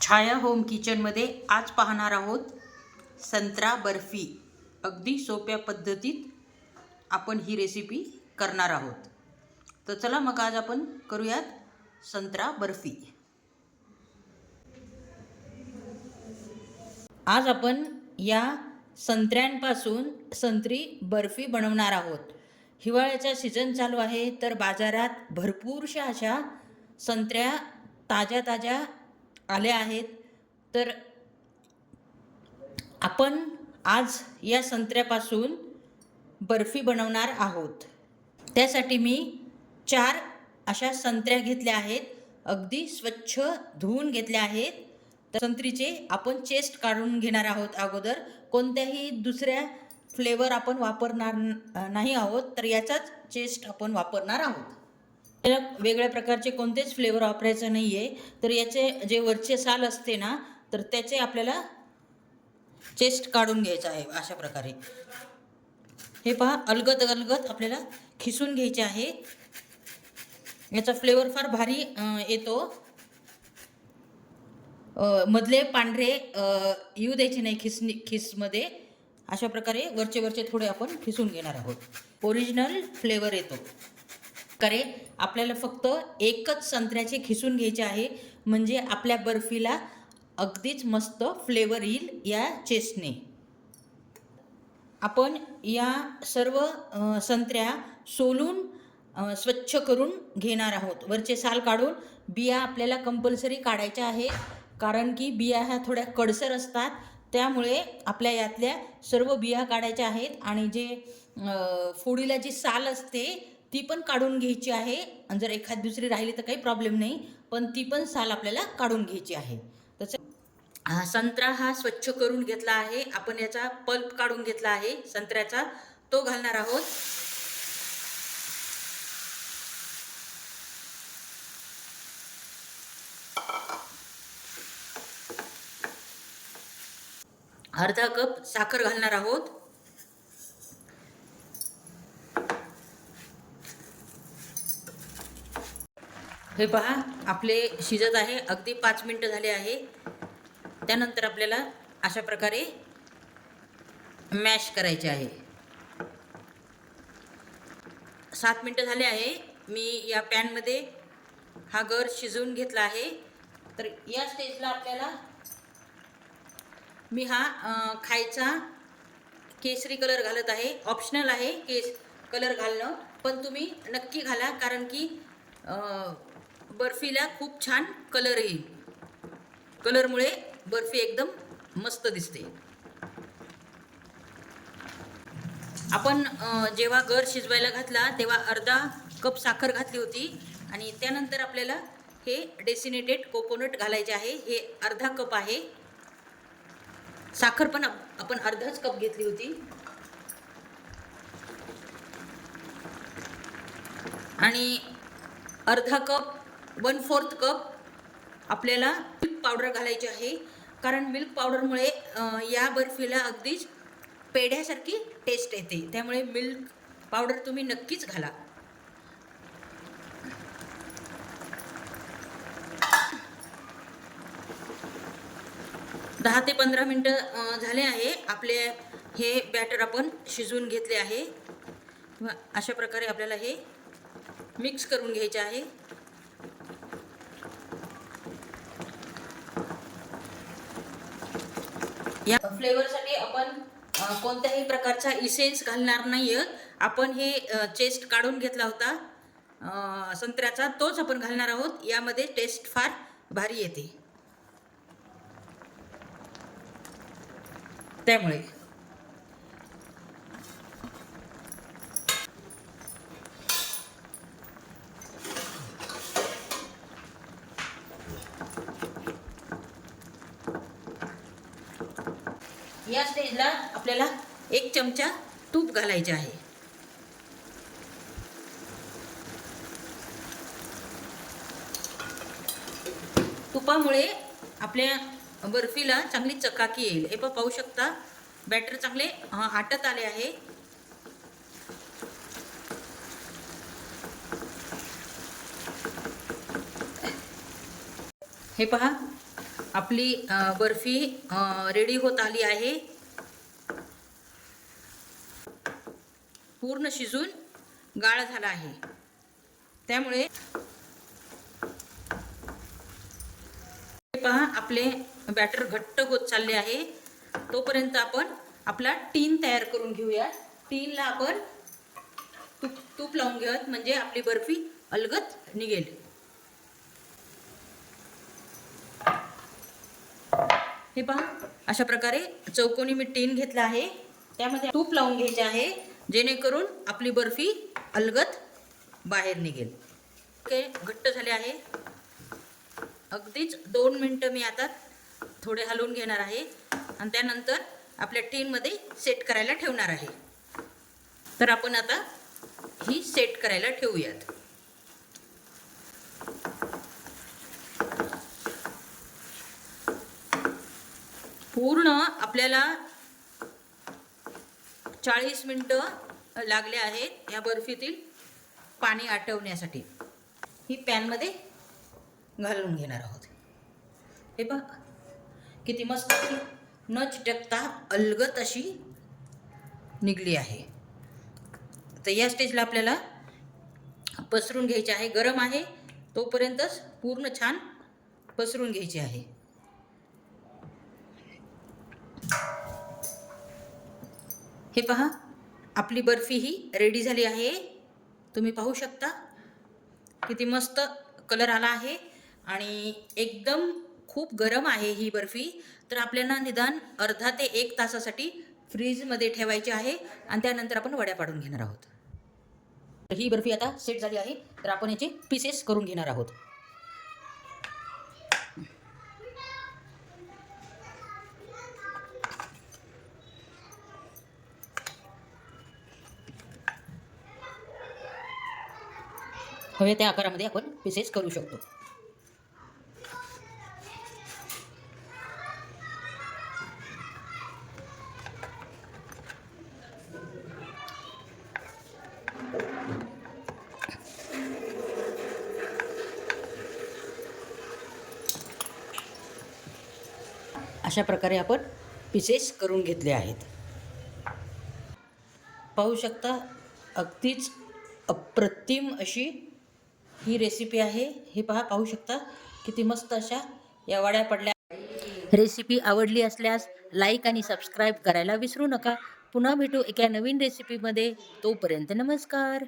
छाया home किचनमध्ये आज पाहणार आहोत संत्रा बर्फी. अगदी सोप्या पद्धतीत आपण ही रेसिपी करणार आहोत. तर चला मग आज आपण करूयात संत्रा बर्फी. आज आपण या संत्र्यांपासून संत्री बर्फी बनवणार आहोत. हिवाळ्याचा सीझन चालू आहे तर बाजारात भरपूरशा अशा संत्र्या ताज्या ताज्या आल्या आहेत. तर आपण आज या संत्र्यापासून बर्फी बनवणार आहोत. त्यासाठी मी चार अशा संत्र्या घेतल्या आहेत. अगदी स्वच्छ धुवून घेतल्या आहेत. तर संत्रीचे आपण चेस्ट काढून घेणार आहोत अगोदर. कोणत्याही दुसऱ्या फ्लेवर आपण वापरणार नाही आहोत. तर याचाच चेस्ट आपण वापरणार आहोत. वेगळ्या प्रकारचे कोणतेच फ्लेवर वापरायचं नाही आहे तर याचे जे वरचे साल असते ना तर त्याचे आपल्याला चेस्ट काढून घ्यायचं आहे अशा प्रकारे. हे पहा अलगद अलगद आपल्याला खिसून घ्यायचे आहे. याचा फ्लेवर फार भारी येतो. मधले पांढरे येऊ द्यायचे नाही खिसणी खिसमध्ये. अशा प्रकारे वरचे वरचे थोडे आपण खिसून घेणार आहोत. ओरिजिनल फ्लेवर येतो. करे. आपल्याला फक्त एकच संत्र्याचे खिसून घ्यायचे आहे. म्हणजे आपल्या बर्फीला अगदीच मस्त फ्लेवर येईल या चेस्टने. आपण या सर्व संत्र्या सोलून स्वच्छ करून घेणार आहोत. वरचे साल काढून बिया आपल्याला कंपल्सरी काढायच्या आहेत. कारण की बिया ह्या थोड्या कडसर असतात. त्यामुळे आपल्या यातल्या सर्व बिया काढायच्या आहेत. आणि जे फोडीला जी साल असते ती पण काढून घ्यायची आहे. आणि जर एखाद दुसरी राहिली तर काही प्रॉब्लेम नाही. पण ती पण साल आपल्याला काढून घ्यायची आहे. तसं संत्रा हा स्वच्छ करून घेतला आहे. आपण याचा पल्प काढून घेतला आहे. संत्र्याचा तो घालणार आहोत. अर्धा कप साखर घालणार आहोत. हे पहा आपले शिजत आहे अगदी पाच मिनटं झाले आहे. त्यानंतर आपल्याला अशा प्रकारे मॅश करायचे आहे. सात मिनटं झाले आहे. मी या पॅनमध्ये हा गर शिजवून घेतला आहे. तर या स्टेजला आपल्याला मी हा खायचा केसरी कलर घालत आहे. ऑप्शनल आहे केस कलर घालणं. पण तुम्ही नक्की घाला कारण की बर्फीला खूप छान कलर येईल. कलरमुळे बर्फी एकदम मस्त दिसते. आपण जेव्हा गर शिजवायला घातला तेव्हा अर्धा कप साखर घातली होती आणि त्यानंतर आपल्याला हे डेसिनेटेड कोकोनट घालायचे आहे. हे अर्धा कप आहे. साखर पण आपण अर्धाच कप घेतली होती. आणि अर्धा कप वन फोर्थ कप आपल्याला मिल्क पावडर घालायची आहे. कारण मिल्क पावडरमुळे या बर्फीला अगदीच पेढ्यासारखी टेस्ट येते. त्यामुळे मिल्क पावडर तुम्ही नक्कीच घाला. दहा ते पंधरा मिनटं झाले आहे. आपले हे बॅटर आपण शिजवून घेतले आहे. अशा प्रकारे आपल्याला हे मिक्स करून घ्यायचे आहे. या फ्लेवरसाठी आपण कोणत्याही प्रकारचा इसेन्स घालणार नाही आपण हे चेस्ट काढून घेतला होता. संत्र्याचा तोच आपण घालणार आहोत. यामध्ये टेस्ट फार भारी येते. त्यामुळे या स्टेजला आपल्याला एक चमचा तूप घालायचे आहे. तुपामुळे आपल्या बर्फीला चांगली चकाकी येईल. हे पण पाहू शकता बॅटर चांगले आटत आले आहे. हे पहा आपली बर्फी रेडी होत आली आहे. पूर्ण शिजून गाळ झाला आहे. त्यामुळे पहा आपले बॅटर घट्ट होत चालले आहे. तोपर्यंत आपण आपला टीन तयार करून घेऊया टीनला आपण तूप तूप लावून घेऊयात म्हणजे आपली बर्फी अलगत निघेल. हे पहा अशा प्रकारे चौकोनी मी टीन घेतला आहे. त्यामध्ये तूप लावून घ्यायचे आहे जेणेकरून आपली बर्फी अलगत बाहेर निघेल. ओके घट्ट झाले आहे. अगदीच दोन मिनटं मी आता थोडे हलवून घेणार आहे आणि त्यानंतर आपल्या टीनमध्ये सेट करायला ठेवणार आहे. तर आपण आता ही सेट करायला ठेवूयात. पूर्ण आपल्याला चाळीस मिनटं लागले आहेत या बर्फीतील पाणी आटवण्यासाठी. ही पॅनमध्ये घालून घेणार आहोत. हे बघ किती मस्त न चिटकता अलगत अशी निघली आहे. तर या स्टेजला आपल्याला पसरून घ्यायचे आहे गरम आहे तोपर्यंतच पूर्ण छान पसरून घ्यायची आहे. हे पहा आपली बर्फी ही रेडी झाली आहे. तुम्ही पाहू शकता किती मस्त कलर आला आहे आणि एकदम खूप गरम आहे ही बर्फी. तर आपल्याला निदान अर्धा ते एक तासासाठी फ्रीजमध्ये ठेवायची आहे आणि त्यानंतर आपण वड्या पाडून घेणार आहोत. ही बर्फी आता सेट झाली आहे. तर आपण याचे पीसेस करून घेणार आहोत. हवे त्या आकारामध्ये आपण पीसेस करू शकतो. अशा प्रकारे आपण पीसेस करून घेतले आहेत. पाहू शकता अगदीच अप्रतिम अशी ही रेसिपी आहे. हे पहा पाहू शकता किती मस्त अशा या वड्या पडल्या. रेसिपी आवडली असल्यास लाईक आणि सबस्क्राईब करायला विसरू नका. पुन्हा भेटू एका नवीन रेसिपीमध्ये तोपर्यंत नमस्कार.